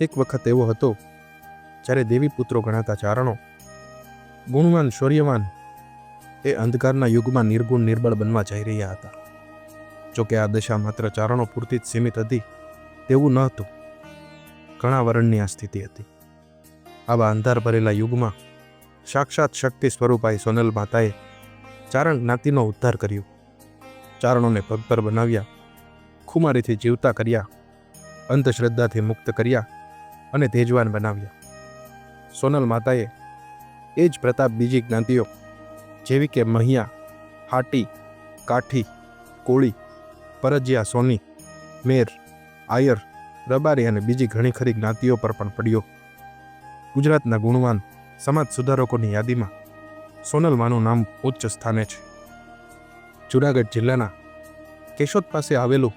એક વખત એવો હતો, જ્યારે દેવી પુત્રો ગણાતા ચારણો, ગુણવાન, શૌર્યવાન, એ અંધકારના યુગમાં નિર્ગુણ, નિર્બળ બનવા જઈ રહ્યા હતા. જોકે આ દશા માત્ર ચારણો પૂરતી જ સીમિત હતી, તેવું ન હતું. ઘણા વરણની આ સ્થિતિ હતી. આવા અંધાર ભરેલા યુગમાં સાક્ષાત શક્તિ સ્વરૂપાઈ સોનલ માતાએ ચારણ જ્ઞાતિનો ઉદ્ધાર કર્યો. ચારણોને ભગભર બનાવ્યા, ખુમારીથી જીવતા કર્યા, અંધશ્રદ્ધાથી મુક્ત કર્યા અને તેજવાન બનાવ્યા. સોનલ માતાએ એ જ પ્રતાપ બીજી જ્ઞાતિઓ જેવી કે મહિયા, હાટી, કાઠી, કોળી, પરજિયા, સોની, મેર, આયર, રબારી અને બીજી ઘણી ખરી જ્ઞાતિઓ પર પણ પડ્યો. ગુજરાતના ગુણવાન સમાજ સુધારકોની યાદીમાં સોનલમાનું નામ ઉચ્ચ સ્થાને છે. જુનાગઢ જિલ્લાના કેશોદ પાસે આવેલું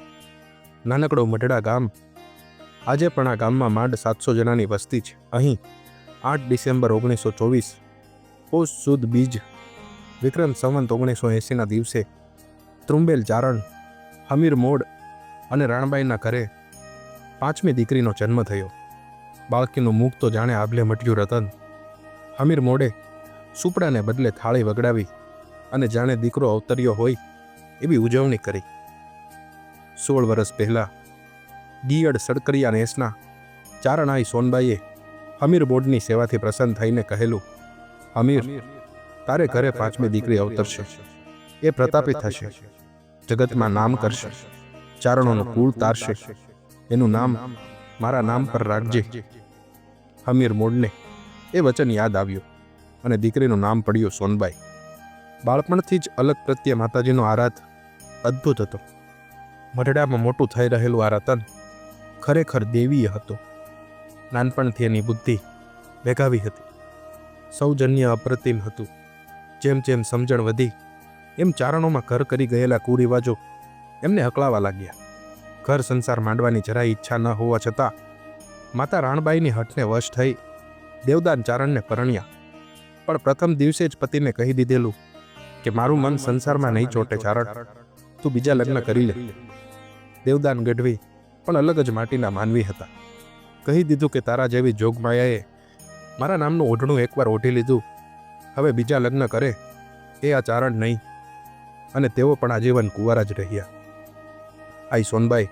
નાનકડો મઢડા ગામ. આજે પણ આ ગામમાં માંડ સાતસો જણાની વસ્તી છે. અહીં આઠ ડિસેમ્બર ઓગણીસો ચોવીસ પોષ સુદ બીજ વિક્રમ સંવંત ઓગણીસો એંસીના દિવસે ત્રુંબેલ ચારણ, હમીર મોડ અને રાણબાઈના ઘરે પાંચમી દીકરીનો જન્મ થયો. બાળકીનું મુખ તો જાણે આભલે મટ્યું રતન. હમીર મોડે સુપડાને બદલે થાળી વગડાવી અને જાણે દીકરો અવતર્યો હોય એવી ઉજવણી કરી. સોળ વર્ષ પહેલાં દિયડ સડકરિયા નેસના ચારણાઈ સોનબાઈએ હમીર બોર્ડની સેવાથી પ્રસન્ન થઈને કહેલું, હમીર, તારે ઘરે પાંચમી દીકરી અવતરશે. એ પ્રતાપી થશે. જગતમાં નામ કરશે. ચારણોનું કુળ તારશે. એનું નામ મારા નામ પર રાખજે. હમીર મોડને એ વચન યાદ આવ્યું અને દીકરીનું નામ પડ્યું સોનબાઈ. બાળપણથી જ અલગ પ્રત્યે માતાજીનો આરાધ અદ્ભુત હતો. મઢડામાં મોટું થઈ રહેલું આ રતન ખરેખર દેવીય હતો. નાનપણથી એની બુદ્ધિ વેગાવી હતી. સૌજન્ય અપ્રતિમ હતું. જેમ જેમ સમજણ વધી, એમ ચારણોમાં ઘર કરી ગયેલા કુરિવાજો એમને હકલાવા લાગ્યા. ઘર સંસાર માંડવાની જરાય ઈચ્છા ન હોવા છતાં માતા રાણબાઈની હઠને વશ થઈ દેવદાન ચારણને પરણ્યા. પણ પ્રથમ દિવસે જ પતિને કહી દીધેલું કે મારું મન સંસારમાં નહીં ચોટે, ચારણ. તું બીજા લગ્ન કરી લે. દેવદાન ગઢવી પણ અલગ જ માટીના માનવી હતા. કહી દીધું કે તારા જેવી જોગમાયાએ મારા નામનું ઓઢણું એકવાર ઓઢી લીધું. હવે બીજા લગ્ન કરે, એ આ ચારણ નહીં. અને તેઓ પણ આજીવન કુંવારા જ રહ્યા. આઈ સોનબાઈ,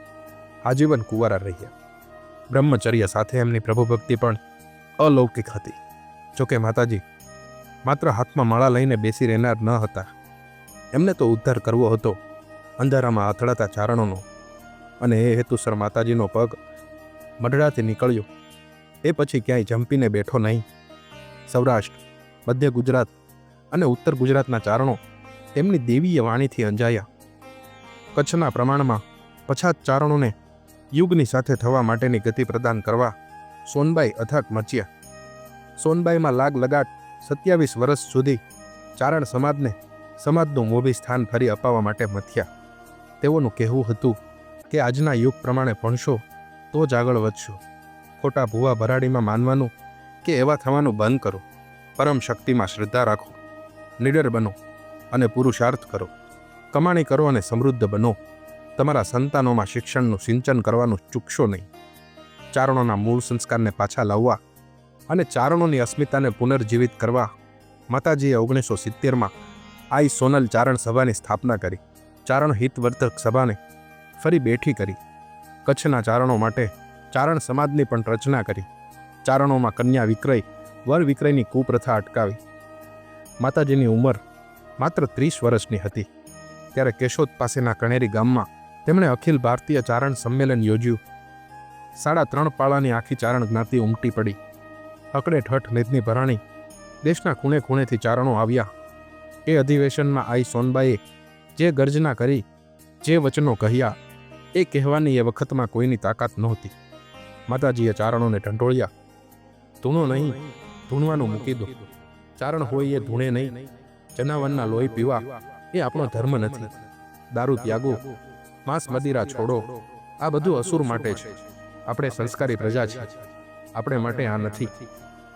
આજીવન કુંવારા રહ્યા. બ્રહ્મચર્ય સાથે એમની પ્રભુભક્તિ પણ અલૌકિક હતી. જોકે માતાજી માત્ર હાથમાં માળા લઈને બેસી રહેનાર ન હતા. એમને તો ઉદ્ધાર કરવો હતો, અંધારામાં અથડાતા ચારણોનો અને એ હેતુસર માતાજીનો પગ મઢડાથી નીકળ્યો. એ પછી ક્યાંય જંપીને બેઠો નહીં. સૌરાષ્ટ્ર, મધ્ય ગુજરાત અને ઉત્તર ગુજરાતના ચારણો તેમની દેવીય વાણીથી અંજાયા. કચ્છના પ્રમાણમાં પછાત ચારણોને યુગની સાથે થવા માટેની ગતિ પ્રદાન કરવા સોનબાઈ અથાક મચ્યા. સોનબાઈમાં લાગ લગાટ સત્યાવીસ વર્ષ સુધી ચારણ સમાજને સમાજનું મોભી સ્થાન ફરી અપાવવા માટે મથ્યા. તેઓનું કહેવું હતું કે આજના યુગ પ્રમાણે ભણશો તો જ આગળ વધશો. ખોટા ભૂવા ભરાડીમાં માનવાનું કે એવા થવાનું બંધ કરો. પરમ શક્તિમાં શ્રદ્ધા રાખો. નિડર બનો અને પુરુષાર્થ કરો. કમાણી કરો અને સમૃદ્ધ બનો. તમારા સંતાનોમાં શિક્ષણનું સિંચન કરવાનું ચૂકશો નહીં. ચારણોના મૂળ સંસ્કારને પાછા લાવવા અને ચારણોની અસ્મિતાને પુનર્જીવિત કરવા માતાજીએ ઓગણીસો સિત્તેરમાં આઈ સોનલ ચારણ સભાની સ્થાપના કરી. ચારણ હિતવર્ધક સભાને ફરી બેઠી કરી. કચ્છના ચારણો માટે ચારણ સમાજની પણ રચના કરી. ચારણોમાં કન્યા વિક્રય, વર વિક્રયની કુપ્રથા અટકાવી. માતાજીની ઉંમર માત્ર ત્રીસ વર્ષની હતી. ત્યારે કેશોદ પાસેના કણેરી ગામમાં તેમણે અખિલ ભારતીય ચારણ સંમેલન યોજ્યું. સાડા ત્રણ પાળાની આખી ચારણ જ્ઞાતિ ઉમટી પડી. હકડે ઠઠ નિધની ભરાણી દેશના ખૂણે ખૂણેથી ચારણો આવ્યા. એ અધિવેશનમાં આઈ સોનબાઈએ જે ગર્જના કરી, જે વચનો કહ્યા, એ કહેવાની એ વખતમાં કોઈની તાકાત નહોતી. માતાજીએ ચારણોને ઢંઢોળ્યા. ધૂણો નહીં, ધૂણવાનું મૂકી દો. ચારણ હોય એ ધૂણે નહીં. જનાવરના લોહી પીવા એ આપણો ધર્મ નથી. દારૂ ત્યાગો, માંસ મદિરા છોડો, આ બધું અસુર માટે છે. આપણે સંસ્કારી પ્રજા છીએ. આપણે માટે આ નથી.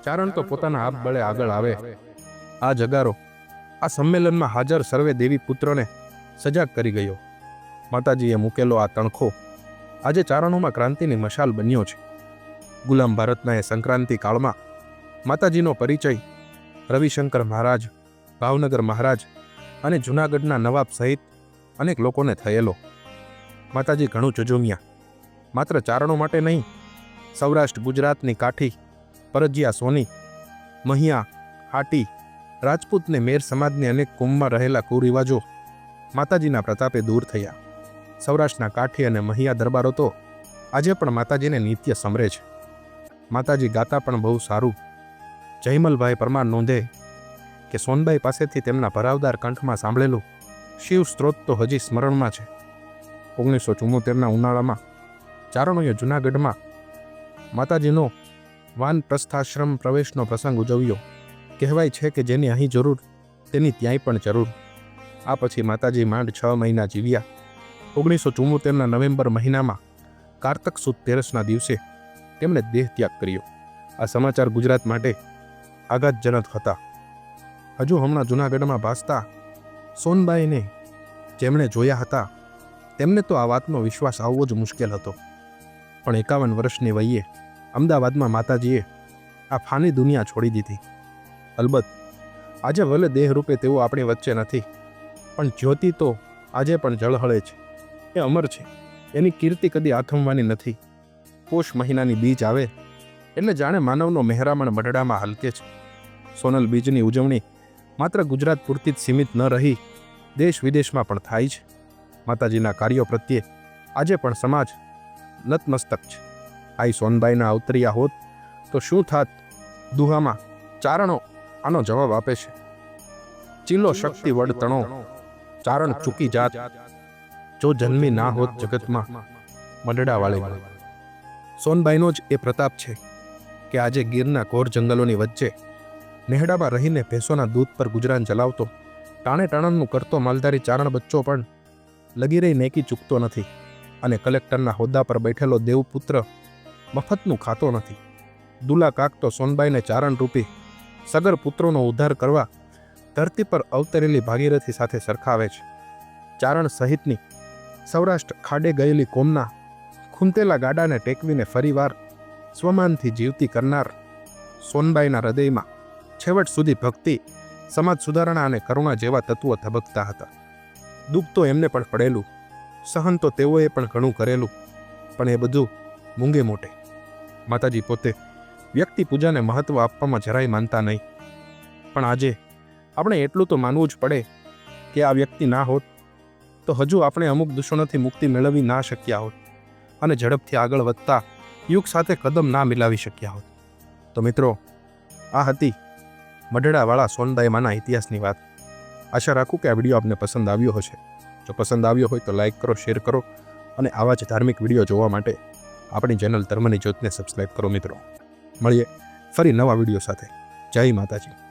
ચારણ તો પોતાના આપ બળે આગળ આવે. આ જગારો આ સંમેલનમાં હાજર સર્વે દેવી પુત્રોને સજાગ કરી ગયો. માતાજીએ મૂકેલો આ તણખો આજે ચારણોમાં ક્રાંતિની મશાલ બન્યો છે. ગુલામ ભારતના એ સંક્રાંતિ કાળમાં માતાજીનો પરિચય રવિશંકર મહારાજ ભાવનગર મહારાજ અને જૂનાગઢના નવાબ સહિત અનેક લોકોને થયેલો. માતાજી ઘણું જજુમ્યા માત્ર ચારણો માટે નહીં સૌરાષ્ટ્ર ગુજરાતની કાઠી પરજિયા સોની, મહિયા, હાટી રાજપૂતને મેર સમાજની અનેક કુંભમાં રહેલા કુરિવાજો માતાજીના પ્રતાપે દૂર થયા. સૌરાષ્ટ્રના કાઠી અને મહિયા દરબારો તો આજે પણ માતાજીને નિત્ય સમરે છે. માતાજી ગાતા પણ બહુ સારું. જયમલભાઈ પરમાર નોંધે કે સોનબાઈ પાસેથી તેમના ભરાવદાર કંઠમાં સાંભળેલું શિવ સ્ત્રોત તો હજી સ્મરણમાં છે. ઓગણીસો ચુમ્મોતેરના ઉનાળામાં ચારણોએ જૂનાગઢમાં માતાજીનો વાન પ્રસ્થાશ્રમ પ્રવેશનો પ્રસંગ ઉજવ્યો. કહેવાય છે કે જેની અહીં જરૂર, તેની ત્યાંય પણ જરૂર. આ પછી માતાજી માંડ છ મહિના જીવ્યા. ઓગણીસો ચુમ્મોતેરના નવેમ્બર મહિનામાં કારતક સુદ તેરસના દિવસે તેમણે દેહ ત્યાગ કર્યો. આ સમાચાર ગુજરાત માટે આઘાતજનક હતા. હજુ હમણાં જૂનાગઢમાં ભાસતા સોનબાઈને જેમણે જોયા હતા, તેમને તો આ વાતનો વિશ્વાસ આવવો જ મુશ્કેલ હતો. પણ એકાવન વર્ષની વયે અમદાવાદમાં માતાજીએ આ ફાની દુનિયા છોડી દીધી. અલબત્ત, આજે ભલે દેહરૂપે તેઓ આપણી વચ્ચે નથી, પણ જ્યોતિ તો આજે પણ જળહળે છે. એ અમર છે. એની કીર્તિ કદી આથમવાની નથી. પોષ મહિનાની બીજ આવે, એટલે જાણે માનવનો મહેરામણ મઢડામાં હલકે છે. સોનલ બીજની ઉજવણી માત્ર ગુજરાત પૂરતી જ સીમિત ન રહી, દેશ વિદેશમાં પણ થાય છે. માતાજીના કાર્યો પ્રત્યે આજે પણ સમાજ નતમસ્તક છે. આઈ સોનબાઈના અવતર્યા હોત તો શું થાત? દુહામાં ચારણો આનો જવાબ આપે છે. ચીલો શક્તિ વડતણો ચારણ ચૂકી જાત. જો જન્મી ના હોત જગતમાં મંડળા વાળે સોનબાઈનો જ એ પ્રતાપ છે કે આજે ગીરના ઘોર જંગલોની વચ્ચે નેહડામાં રહીને ભેંસોના દૂધ પર ગુજરાન ચલાવતો ટાણે ટાણનનું કરતો માલધારી ચારણ બચ્ચો પણ લગી રહી નેકી ચૂકતો નથી. અને કલેક્ટરના હોદ્દા પર બેઠેલો દેવપુત્ર મફતનું ખાતો નથી. દુલા કાક તો સોનબાઈને ચારણ રૂપી સગર પુત્રોનો ઉદ્ધાર કરવા ધરતી પર અવતરેલી ભાગીરથી સાથે સરખાવે છે. ચારણ સહિતની સૌરાષ્ટ્ર ખાડે ગયેલી કોમના ખૂંતેલા ગાડાને ટેકવીને ફરીવાર સ્વમાનથી જીવતી કરનાર સોનબાઈના હૃદયમાં છેવટ સુધી ભક્તિ, સમાજ સુધારણા અને કરુણા જેવા તત્વો ધબકતા હતા. દુઃખ તો એમને પણ પડેલું સહન તો તેઓએ પણ ઘણું કરેલું, પણ એ બધું મૂંગે મોટે. માતાજી પોતે વ્યક્તિ પૂજાને મહત્વ આપવામાં જરાય માનતા નહીં. પણ આજે આપણે એટલું તો માનવું જ પડે કે આ વ્યક્તિ ના હોત, તો હજુ આપણે અમુક દૂષણોથી મુક્તિ મેળવી ના શક્યા હોત અને ઝડપથી આગળ વધતા યુગ સાથે કદમ ના મિલાવી શક્યા હોત. તો મિત્રો, આ હતી મઢડાવાળા સોનદાયમાના ઇતિહાસની વાત. આશા રાખું કે આ વીડિયો આપને પસંદ આવ્યો હશે. જો પસંદ આવ્યો હોય તો લાઈક કરો, શેર કરો અને આવા જ ધાર્મિક વીડિયો જોવા માટે આપણી ચેનલ ધર્મની જ્યોતને સબસ્ક્રાઈબ કરો મિત્રો. મળીએ ફરી નવા વીડિયો સાથે. જય માતાજી.